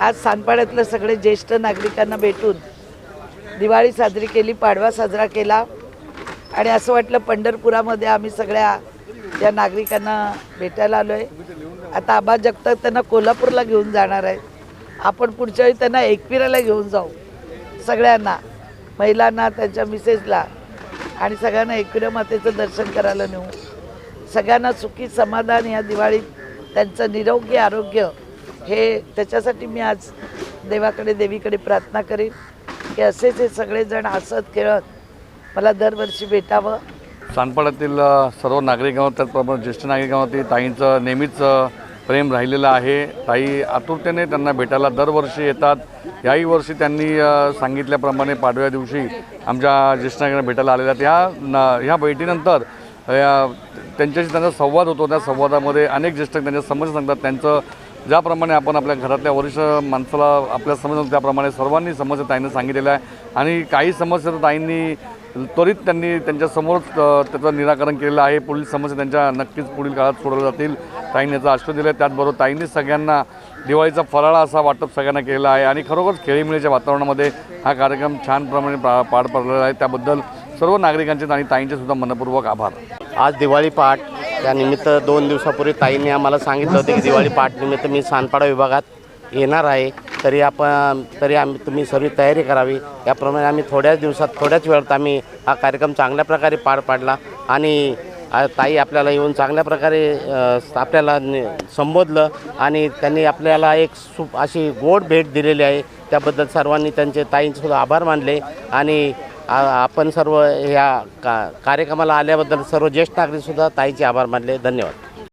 आज सांडपाड्यातलं सगळे ज्येष्ठ नागरिकांना भेटून दिवाळी साजरी केली पाडवा साजरा केला. आणि असं वाटलं पंढरपुरामध्ये आम्ही सगळ्या या नागरिकांना भेटायला आलो आहे आता आबा जगताप त्यांना कोल्हापूरला घेऊन जाणार आहे आपण पुढच्या वेळी त्यांना एकविराला घेऊन जाऊ. सगळ्यांना महिलांना त्यांच्या मिसेसला आणि सगळ्यांना एकविरा मातेचं दर्शन करायला नेऊ. सगळ्यांना सुखी समाधान या दिवाळीत त्यांचं निरोगी आरोग्य हे त्याच्यासाठी मी आज देवाकडे देवीकडे प्रार्थना करेन की असेच हे सगळेजण हसत खेळत मला दरवर्षी भेटावं. सांडपाड्यातील सर्व नागरिकांवर त्याचप्रमाणे ज्येष्ठ नागरिकांवरती ताईंचं नेहमीच प्रेम राहिलेलं आहे. ताई आतुरतेने त्यांना भेटायला दरवर्षी येतात. याही वर्षी त्यांनी सांगितल्याप्रमाणे पाडव्या दिवशी आमच्या ज्येष्ठ नागरिकांना भेटायला आलेल्या त्या न ह्या भेटीनंतर या त्यांच्याशी त्यांचा संवाद होतो. त्या संवादामध्ये अनेक ज्येष्ठ त्यांच्या समस्या सांगतात. त्यांचं ज्याप्रमाणे आपण आपल्या घरातल्या वरिष्ठ माणसाला आपल्या समस्या त्याप्रमाणे सर्वांनी समस्या ताईंना सांगितलेल्या आहे. आणि काही समस्या तर ताईंनी त्वरित त्यांनी त्यांच्यासमोरच त्याचं निराकरण केलेलं आहे. पुढील समस्या त्यांच्या नक्कीच पुढील काळात सोडवल्या जातील. ताईंनी याचं आश्वासन दिलं आहे त्याचबरोबर ताईंनी सगळ्यांना दिवाळीचा फराळा असा वाटप सगळ्यांना केलेला आहे. आणि खरोखरच खेळीमेळीच्या वातावरणामध्ये हा कार्यक्रम छानप्रमाणे पा पार पडलेला आहे. त्याबद्दल सर्व नागरिकांचे आणि ताईंचे सुद्धा मनपूर्वक आभार. आज दिवाळी पाठ त्यानिमित्त दोन दिवसापूर्वी ताईंनी आम्हाला सांगितलं होतं की दिवाळी पाठनिमित्त मी सानपाडा विभागात येणार आहे. तरी आपण तरी आम्ही तुम्ही सर्व तयारी करावी. याप्रमाणे आम्ही थोड्याच दिवसात थोड्याच वेळात आम्ही हा कार्यक्रम चांगल्या प्रकारे पार पाडला. आणि ताई आपल्याला येऊन चांगल्या प्रकारे आपल्याला संबोधलं. आणि त्यांनी आपल्याला एक सु अशी गोड भेट दिलेली आहे. त्याबद्दल सर्वांनी त्यांचे ताईंसुद्धा आभार मानले. आणि आपण सर्व ह्या का कार्यक्रमाला आल्याबद्दल सर्व ज्येष्ठ नागरिकसुद्धा ताईचे आभार मानले. धन्यवाद.